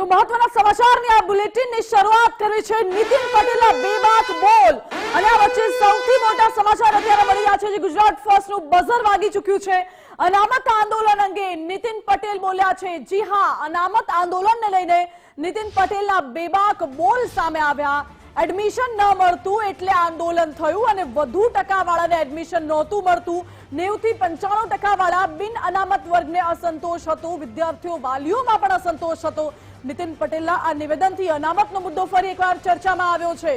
તો મહત્વના સમાચારની આ બુલેટિનની શરૂઆત કરી છે નીતિન પટેલના બેબાક બોલ. અને આ વચ્ચે સૌથી મોટા સમાચાર અત્યારે મળી રહ્યા છે જે ગુજરાત ફર્સ્ટનું બઝર વાગી ચૂક્યું છે. અનામત આંદોલન અંગે નીતિન પટેલ બોલ્યા છે, જી હા, અનામત આંદોલનને લઈને નીતિન પટેલના બેબાક બોલ સામે આવ્યા. એડમિશન ન મળતું એટલે આંદોલન થયું અને વધુ ટકાવાળાને એડમિશન નહોતું મળતું. નેવું થી પંચાણું ટકાવાળા બિન અનામત વર્ગને અસંતોષ હતો, વિદ્યાર્થીઓ વાલીઓમાં પણ અસંતોષ હતો. નીતિન પટેલના આ નિવેદનથી અનામતનો મુદ્દો ફરી એકવાર ચર્ચામાં આવ્યો છે.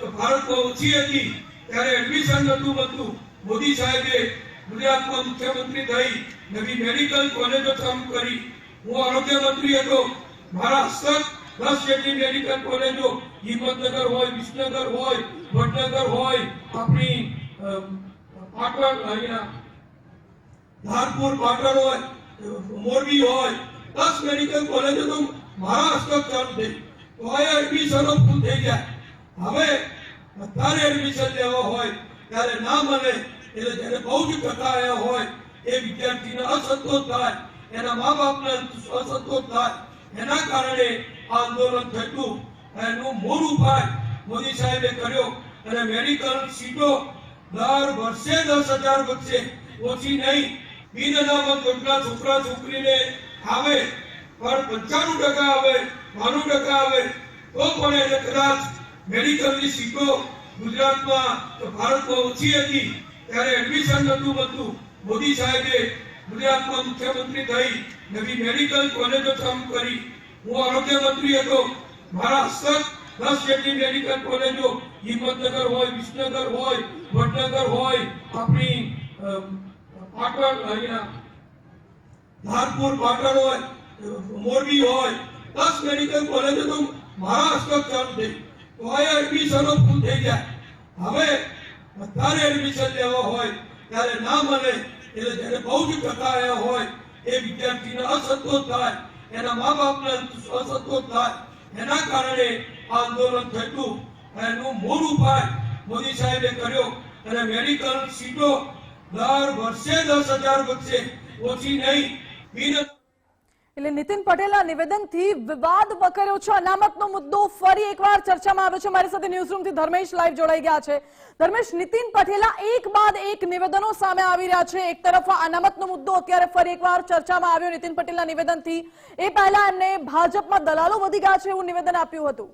તો પણ ઓછી હતી. ત્યારે એડમિશન નહોતું મળતું મોદી સાહેબે ગુજરાતમાં મુખ્યમંત્રી થઈ, નવી મેડિકલ કોલેજો ચાલુ કરી. હું આરોગ્ય મંત્રી હતો. મારા હસ્તક દસ જેટલી મેડિકલ કોલેજો હિંમતનગર હોય, વિસનગર હોય, વડનગર હોય, આપણી પાટણ, અહીંયા, ધારપુર, પાટણ હોય, મોરબી હોય, દસ મેડિકલ કોલેજો તો મારા હસ્તક ચાલુ થઈ. તો આ એડમિશનો ફૂલ થઈ જાય હવે અત્યારે એડમિશન લેવા હોય, ત્યારે ના મળે, એટલે જ્યારે બહુ જ આવ્યા હોય, એ વિદ્યાર્થીને અસંતોષ થાય. એના મા બાપને અસંતોષ એના કારણે આંદોલન થયું એનું મૂળ ઉપાય મોદી સાહેબે કર્યો. અને મેડિકલ સીટો દર વર્ષે દસ હજાર વધશે. ઓછી નહીં. બિન અનામત યોજના છોકરા છોકરીને આવે, પણ પંચાણું ટકા આવે, બાણું ટકા આવે, તો પણ એને કદાચ મેડિકલની સીટો ગુજરાતમાં ભારતમાં ઓછી હતી. ત્યારે એડમિશન નહોતું બનતું. મોદી સાહેબે ગુજરાતમાં મુખ્યમંત્રી થઈ નવી મેડિકલ કોલેજો ચાલુ કરી. હું આરોગ્ય મંત્રી હતો. મારા હસ્તક દસ જેટલી મેડિકલ કોલેજો હિંમતનગર હોય, વિસનગર હોય, વડનગર હોય, આપણી પાટણ, અહીંયા, ધારપુર, પાટણ હોય, મોરબી હોય, દસ મેડિકલ કોલેજો તો મારા હસ્તક ચાલુ થઈ. તો આ એડમિશનો ફૂલ થઈ જાય. હવે અત્યારે એડમિશન લેવા હોય, ત્યારે ના મળે. એટલે જ્યારે બહુ જ ટકા હોય એ વિદ્યાર્થીને અસંતોષ થાય, એના મા બાપને અસંતોષ થાય. એના કારણે આંદોલન થયું એનું મૂળ ઉપાય મોદી સાહેબે કર્યો. અને મેડિકલ સીટો દર વર્ષે દસ હજાર વધશે. ઓછી નહીં. બિન એટલે નીતિન પટેલના નિવેદનથી વિવાદ વકર્યો છે. અનામતનો મુદ્દો ફરી એકવાર ચર્ચામાં આવ્યો છે. મારી સાથે ન્યૂઝરૂમથી ધર્મેશ લાઈવ જોડાઈ ગયા છે. ધર્મેશ, નીતિન પટેલા એક બાદ એક નિવેદનો સામે આવી રહ્યા છે. એક તરફ અનામતનો મુદ્દો અત્યારે ફરી એકવાર ચર્ચામાં આવ્યો. નીતિન પટેલના નિવેદનથી એ પહેલા એમને ભાજપમાં દલાલો વધી ગયા છે એવું નિવેદન આપ્યું હતું.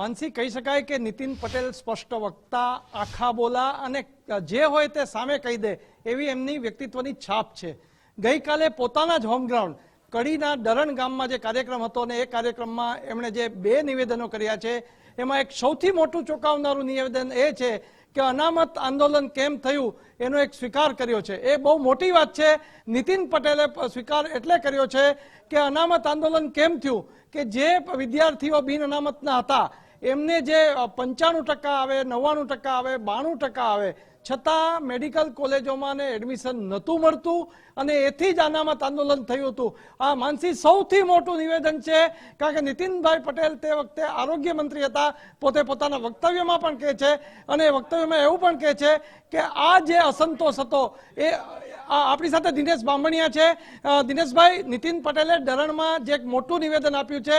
માનસી, કહી શકાય કે નીતિન પટેલ સ્પષ્ટ વક્તા, આખા બોલા અને જે હોય તે સામે કહી દે એવી એમની વ્યક્તિત્વની છાપ છે. ગઈકાલે પોતાના જ હોમ ગ્રાઉન્ડ કડીના દરણ ગામમાં જે કાર્યક્રમ હતો ને એ કાર્યક્રમમાં એમણે જે બે નિવેદનો કર્યા છે, એમાં એક સૌથી મોટું ચોંકાવનારું નિવેદન એ છે કે અનામત આંદોલન કેમ થયું એનો એક સ્વીકાર કર્યો છે. એ બહુ મોટી વાત છે. નીતિન પટેલે સ્વીકાર એટલે કર્યો છે કે અનામત આંદોલન કેમ થયું? કે જે વિદ્યાર્થીઓ બિન અનામતના હતા, એમને જે પંચાણું ટકા આવે, નવ્વાણું ટકા આવે, બાણું ટકા આવે છતાં મેડિકલ કોલેજોમાં એડમિશન નહોતું મળતું અને એથી જ અનામત આંદોલન થયું હતું. આ માનસી સૌથી મોટું નિવેદન છે, કારણ કે નીતિનભાઈ પટેલ તે વખતે આરોગ્ય મંત્રી હતા, પોતે પોતાના વક્તવ્યમાં પણ કહે છે અને વક્તવ્યમાં એવું પણ કહે છે કે આ જે અસંતોષ હતો, એ આપણી સાથે દિનેશ બામણિયા છે. દિનેશભાઈ, નીતિન પટેલે ડરણમાં જે એક મોટું નિવેદન આપ્યું છે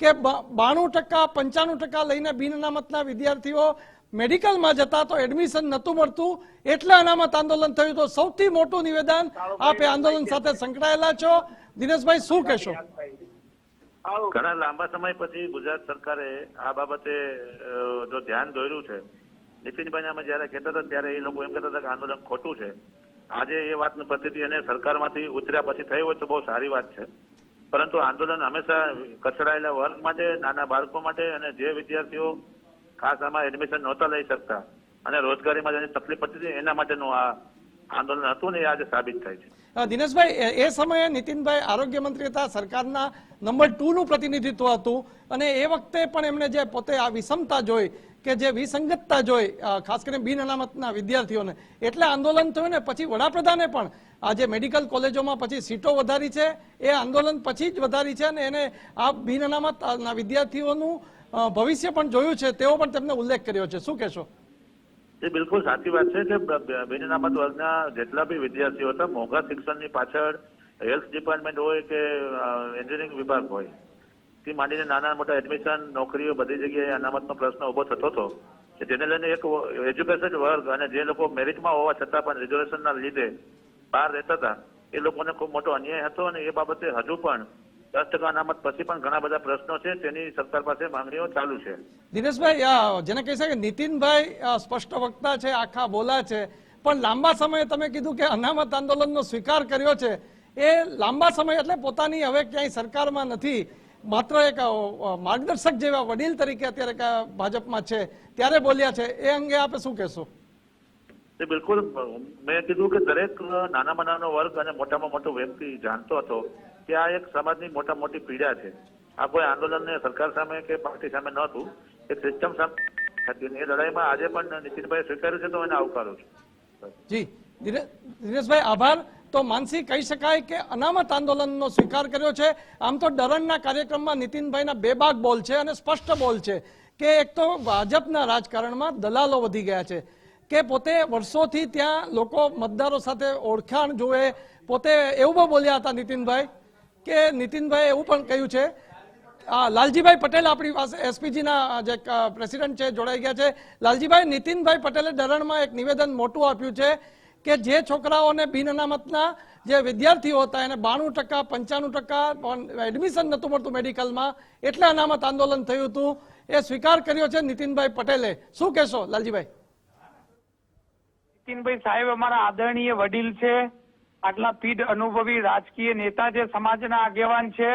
કે બાણું ટકા, પંચાણું ટકા લઈને બિન અનામતના વિદ્યાર્થીઓ મેડિકલમાં જતા તો એડમિશન નહોતું મળતું, એટલે અનામત આંદોલન થયું. તો સૌથી મોટું નિવેદન આપ આંદોલન સાથે સંકળાયેલા છો. દિનેશભાઈ, શું કહેશો? ઘણા લાંબા સમય પછી ગુજરાત સરકારે આ બાબતે જો ધ્યાન દોર્યું છે નીતિનભાઈ અમે જયારે કહેતા હતા, ત્યારે એ લોકો એમ કહેતા હતા કે આંદોલન ખોટું છે. આજે એ વાતની પરિસ્થિતિ અને સરકારમાંથી ઉતર્યા પછી થઈ હોય તો બહુ સારી વાત છે. પરંતુ આંદોલન હંમેશા કચડાયેલા વર્ગ માટે, નાના બાળકો માટે અને જે વિદ્યાર્થીઓ ખાસ આમાં એડમિશન નહોતા લઈ શકતા. અને રોજગારીમાં જેની તકલીફ પડતી હતી, એના માટેનું આ આંદોલન હતું ને એ આજે સાબિત થાય છે. દિનેશભાઈ, એ- સમયે નીતિનભાઈ આરોગ્ય મંત્રી હતા, સરકારના નંબર ટુ નું પ્રતિનિધિત્વ હતું. અને એ વખતે પણ એમણે જે પોતે આ વિષમતા જોઈ કે જે વિસંગતતા જોઈ ખાસ કરીને બિન અનામતના વિદ્યાર્થીઓને, એટલે આંદોલન થયું ને પછી વડાપ્રધાને પણ આ જે મેડિકલ કોલેજોમાં પછી સીટો વધારી છે. એ આંદોલન પછી જ વધારી છે અને એને આ બિન અનામતના વિદ્યાર્થીઓનું ભવિષ્ય પણ જોયું છે તેવો પણ તેમને ઉલ્લેખ કર્યો છે. શું કહેશો? એ બિલકુલ સાચી વાત છે કે બ- બ- બિન અનામત વર્ગના જેટલા બી વિદ્યાર્થીઓ હતા, મોંઘા શિક્ષણની પાછળ હેલ્થ ડિપાર્ટમેન્ટ હોય કે એન્જિનિયરિંગ વિભાગ હોય, થી માંડીને નાના મોટા એડમિશન, નોકરીઓ બધી જગ્યાએ અનામતનો પ્રશ્ન ઊભો થતો હતો જેને લઈને એક એજ્યુકેશન વર્ગ અને જે લોકો મેરિટમાં હોવા છતાં પણ રિઝર્વેશનના લીધે બહાર રહેતા હતા, એ લોકોને ખૂબ મોટો અન્યાય હતો અને એ બાબતે હજુ પણ દસ ટકા અનામત પછી પણ ઘણા બધા પ્રશ્નો છે તેની સરકાર પાસે માંગણીઓ ચાલુ છે. દિનેશભાઈ જેને કહી શકે નીતિનભાઈ સ્પષ્ટ વક્તા છે આખા બોલા છે પણ લાંબા સમયે તમે કીધું કે અનામત આંદોલનનો સ્વીકાર કર્યો છે. એ લાંબા સમય એટલે પોતાની હવે ક્યાંય સરકારમાં નથી. માત્ર એક માર્ગદર્શક જેવા વડીલ તરીકે અત્યારે ભાજપમાં છે ત્યારે બોલ્યા છે. એ અંગે આપે શું કહેશો? તે બિલકુલ મેં કીધું કે દરેક નાનામાં નાનો વર્ગ અને મોટામાં મોટો વ્યક્તિ જાણતો હતો. આ એક સમાજની મોટા મોટી પીડા છે. આ કોઈ આંદોલન સરકાર સામે કે પાર્ટી સામે નહોતું. એક સિસ્ટમ સામે એ લડાઈમાં આજે પણ નીતિનભાઈ સ્વીકાર્યું છે તો એને આવકારું છું. જી દિને- દિનેશભાઈ આભાર. તો માનસી કહી શકાય કે અનામત આંદોલનનો સ્વીકાર કર્યો છે. આમ તો ડરણના કાર્યક્રમમાં નીતિનભાઈના બેબાક બોલ છે અને સ્પષ્ટ બોલ છે કે એક તો ભાજપના રાજકારણમાં દલાલો વધી ગયા છે કે પોતે વર્ષોથી ત્યાં લોકો મતદારો સાથે ઓળખાણ જોવે પોતે એવું બોલ્યા હતા નીતિનભાઈ. કે નીતિનભાઈ એવું પણ કહ્યું છે લાલજીભાઈ પટેલ આપણી પાસે એસપીજીના જે પ્રેસિડેન્ટ છે, જોડાઈ ગયા છે. લાલજીભાઈ, નીતિનભાઈ પટેલે ધરણમાં એક નિવેદન મોટું આપ્યું છે કે જે છોકરાઓને બિન અનામતના જે વિદ્યાર્થીઓ હતા, એને બાણું ટકા, પંચાણું ટકા એડમિશન નહોતું મળતું મેડિકલમાં, એટલે અનામત આંદોલન થયું હતું. એ સ્વીકાર કર્યો છે નીતિનભાઈ પટેલે. શું કહેશો, લાલજીભાઈ? નીતિનભાઈ સાહેબ, અમારા આદરણીય વડીલ છે. આટલા પીઢ અનુભવી રાજકીય નેતા છે સમાજના આગેવાન છે.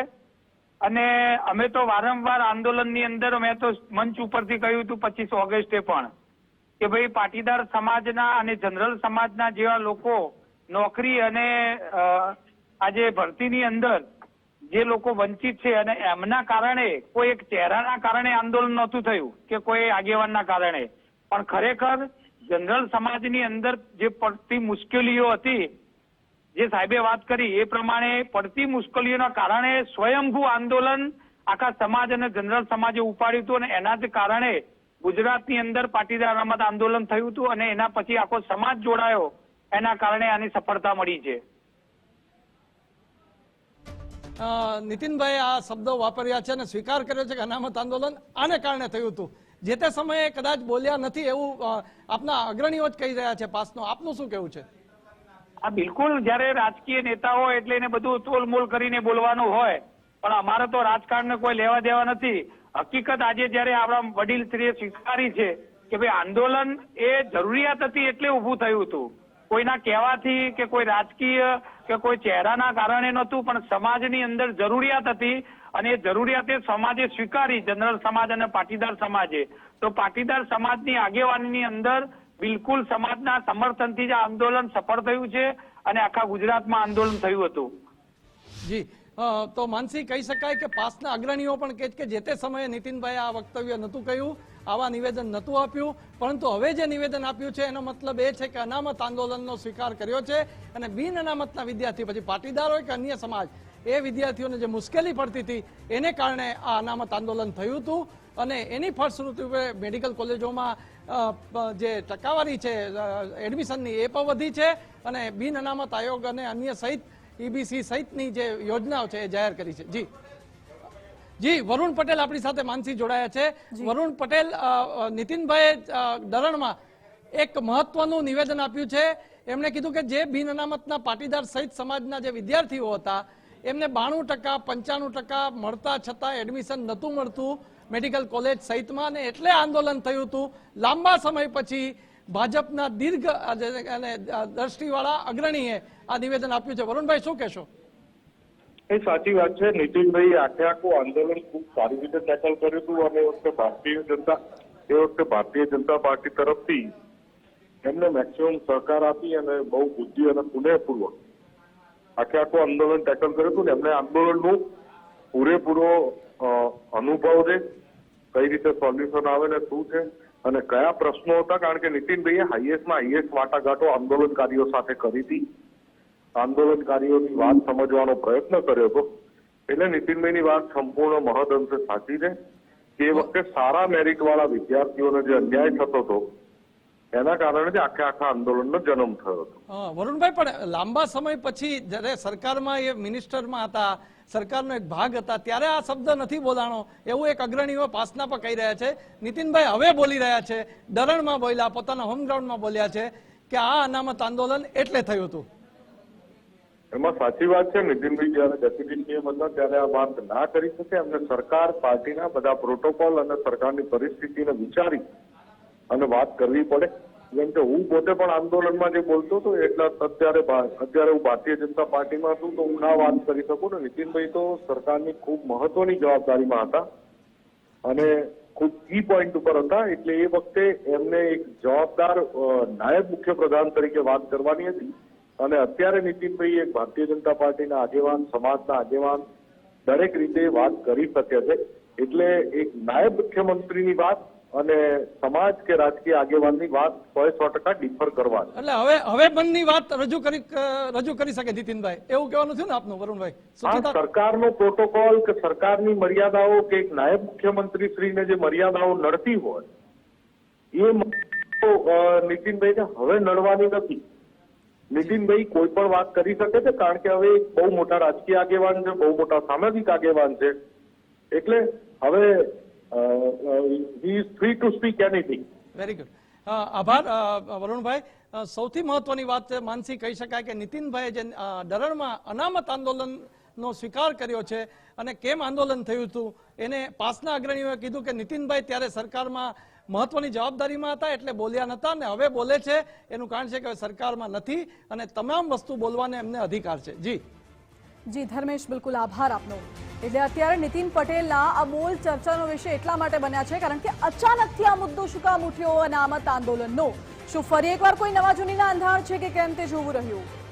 અને અમે તો વારંવાર આંદોલનની અંદર, મેં તો મંચ ઉપરથી કહ્યું હતું પચીસ ઓગસ્ટે પણ, કે ભાઈ પાટીદાર સમાજના અને જનરલ સમાજના જેવા લોકો નોકરી અને આજે ભરતીની અંદર જે લોકો વંચિત છે અને એમના કારણે કોઈ એક ચહેરાના કારણે આંદોલન નહોતું થયું કે કોઈ આગેવાનના કારણે. પણ ખરેખર જનરલ સમાજની અંદર જે પડતી મુશ્કેલીઓ હતી જે સાહેબે વાત કરી એ પ્રમાણે પડતી મુશ્કેલીઓના કારણે સ્વયંભૂ આંદોલન આખા સમાજ અને જનરલ સમાજે ઉપાડ્યું હતું અને એના જ કારણે ગુજરાતની અંદર પાટીદાર અનામત આંદોલન થયું હતું અને એના પછી આખો સમાજ જોડાયો. એના કારણે આની સફળતા મળી છે. નીતિનભાઈ આ શબ્દો વાપર્યા છે અને સ્વીકાર કર્યો છે કે અનામત આંદોલન આને કારણે થયું હતું. જે તે સમયે કદાચ બોલ્યા નથી એવું આપના અગ્રણીઓ જ કહી રહ્યા છે પાસનો. આપનું શું કહેવું છે? આ બિલકુલ જ્યારે રાજકીય નેતા હોય એટલે એને બધું તોલમોલ કરીને બોલવાનું હોય, પણ અમારે તો રાજકારણને કોઈ લેવા દેવા નથી. હકીકત આજે જ્યારે આપણા વડીલ શ્રીએ સ્વીકારી છે કે ભાઈ, આંદોલન એ જરૂરિયાત હતી એટલે ઊભું થયું હતું. કોઈના કહેવાથી કે કોઈ રાજકીય કે કોઈ ચહેરાના કારણે નહોતું, પણ સમાજની અંદર જરૂરિયાત હતી અને એ જરૂરિયાતે સમાજે સ્વીકારી, જનરલ સમાજ અને પાટીદાર સમાજે. તો પાટીદાર સમાજની આગેવાનીની અંદર બિલકુલ સમાજના સમર્થનથી જ આંદોલન સફળ થયું છે અને આખા ગુજરાતમાં આંદોલન થયું હતું. જી તો માનસી કહી શકાય કે પાસના અગ્રણીઓ પણ કે કે જે તે સમયે નીતિનભાઈ આ વક્તવ્ય નહોતું કહ્યું, આવા નિવેદન નહોતું આપ્યું, પરંતુ હવે જે નિવેદન આપ્યું છે એનો મતલબ એ છે કે અનામત આંદોલનનો સ્વીકાર કર્યો છે અને બિન અનામતના વિદ્યાર્થી, પછી પાટીદાર હોય કે અન્ય સમાજ, એ વિદ્યાર્થીઓને જે મુશ્કેલી પડતી હતી, એને કારણે આ અનામત આંદોલન થયું હતું. અને એની ફળશ્રુતિરૂપે મેડિકલ કોલેજોમાં જે ટકાવારી છે એડમિશનની એ પણ વધી છે અને બિન અનામત આયોગ અને અન્ય સહિત ઈબીસી સહિતની જે યોજનાઓ છે એ જાહેર કરી છે. જી. જી વરુણ પટેલ આપણી સાથે માનસી જોડાયા છે. વરુણ પટેલ નીતિનભાઈ દરણમાં એક મહત્વનું નિવેદન આપ્યું છે. એમણે કીધું કે જે બિન અનામતના પાટીદાર સહિત સમાજના જે વિદ્યાર્થીઓ હતા એમને બાણું ટકા પંચાણું ટકા મળતા છતાં એડમિશન નહોતું મળતું. મેડિકલ કોલેજ સહિતમાં અને એટલે આંદોલન થયું હતું. લાંબા સમય પછી ભાજપના દીર્ઘ દ્રષ્ટિવાળા અગ્રણીએ આ નિવેદન આપ્યું છે. વરુણભાઈ, શું કહેશો? એ સાચી વાત છે. નીતિનભાઈ આખે આખું આંદોલન ખૂબ સારી રીતે ટેકલ કર્યું હતું અને વખતે ભારતીય જનતા, એ વખતે ભારતીય જનતા પાર્ટી તરફથી એમને મેક્સિમમ સહકાર આપી અને બહુ બુદ્ધિ અને પુનઃપૂર્વક આખે આખું આંદોલન ટેકલ કર્યું હતું ને એમને આંદોલનનું પૂરેપૂરો અનુભવ છે? કઈ રીતે સોલ્યુશન આવે ને શું છે? અને કયા પ્રશ્નો હતા? કારણ કે નીતિનભાઈએ હાઈએસ્ટમાં હાઈએસ્ટ વાટાઘાટો આંદોલનકારીઓ સાથે કરી હતી. આંદોલનકારીઓની વાત સમજવાનો પ્રયત્ન કર્યો હતો. એટલે નીતિનભાઈની વાત સંપૂર્ણ મહદઅંશે સાચી છે. તે વખતે સારા મેરિટવાળા વિદ્યાર્થીઓને જે અન્યાય થતો હતો એના કારણે જ આખે આખા આંદોલનનો જન્મ થયો હતો. વરુણભાઈ પણ લાંબા સમય પછી જ્યારે સરકારમાં એ મિનિસ્ટરમાં હતા સરકારનો એક ભાગ હતા ત્યારે આ શબ્દ નથી બોલાણો. એવું એક અગ્રણીઓ પાસના પર કહી રહ્યા છે. નીતિનભાઈ હવે બોલી રહ્યા છે. દરણમાં બોલ્યા પોતાના હોમ ગ્રાઉન્ડમાં બોલ્યા છે કે આ અનામત આંદોલન એટલે થયું હતું. એમાં સાચી વાત છે નીતિનભાઈ જયારે ડેપ્યુટી સીએમ હતા ત્યારે આ વાત ના કરી શકે. એમને સરકાર પાર્ટીના બધા પ્રોટોકોલ અને સરકારની પરિસ્થિતિને વિચારી અને વાત કરવી પડે. જેમ કે હું પોતે પણ આંદોલનમાં જે બોલતો હતો, એટલે અત્યારે અત્યારે હું ભારતીય જનતા પાર્ટીમાં હતું તો હું ના વાત કરી શકું ને. નીતિનભાઈ તો સરકારની ખૂબ મહત્વની જવાબદારીમાં હતા અને ખૂબ કી પોઈન્ટ ઉપર હતા, એટલે એ વખતે એમને એક જવાબદાર નાયબ મુખ્યપ્રધાન તરીકે વાત કરવાની હતી. અને અત્યારે નીતિનભાઈ એક ભારતીય જનતા પાર્ટીના આગેવાન, સમાજના આગેવાન દરેક રીતે વાત કરી શકે છે. એટલે એક નાયબ મુખ્યમંત્રીની વાત અને સમાજ કે રાજકીય આગેવાનની વાત સો સો ટકા ડિફર કરવા એટલે હવે હવે બંધની વાત રજૂ કરી રજૂ કરી શકે જીતિનભાઈ એવું કહેવાનું છે ને આપનું વરુણભાઈ? સરકારનો પ્રોટોકોલ કે સરકારની મર્યાદાઓ કે એક નાયબ મુખ્યમંત્રી શ્રીને જે મર્યાદાઓ નડતી હોય એ નીતિનભાઈને હવે નડવાની નથી. નીતિનભાઈ કોઈ પણ વાત કરી શકે છે કારણ કે હવે એક બહુ મોટા રાજકીય આગેવાન છે બહુ મોટા સામાજિક આગેવાન છે. એટલે હવે he is free to speak anything very good આભાર વરુણભાઈ. સૌથી મહત્વની વાત છે, માનસી કહી શકાય કે નીતિનભાઈએ જે ડરણમાં અનામત આંદોલનનો સ્વીકાર કર્યો છે અને કેમ આંદોલન થયું હતું એને પાસના અગ્રણીઓએ કીધું કે નીતિનભાઈ ત્યારે સરકારમાં મહત્વની જવાબદારીમાં હતા એટલે બોલ્યા નતા અને હવે બોલે છે. એનું કારણ છે કે સરકારમાં નથી અને તમામ વસ્તુ બોલવાને એમને અધિકાર છે. જી. જી, ધર્મેશ, બિલકુલ આભાર આપનો. એટલે અત્યારે નીતિન પટેલના આ બોલ ચર્ચાનો વિષય એટલા માટે બન્યા છે, કારણ કે અચાનકથી આ મુદ્દો શું કામ ઉઠ્યો અનામત આંદોલનનો. શું ફરી એકવાર કોઈ નવા જૂનીના અંધાર છે કે કેમ તે જોવું રહ્યું?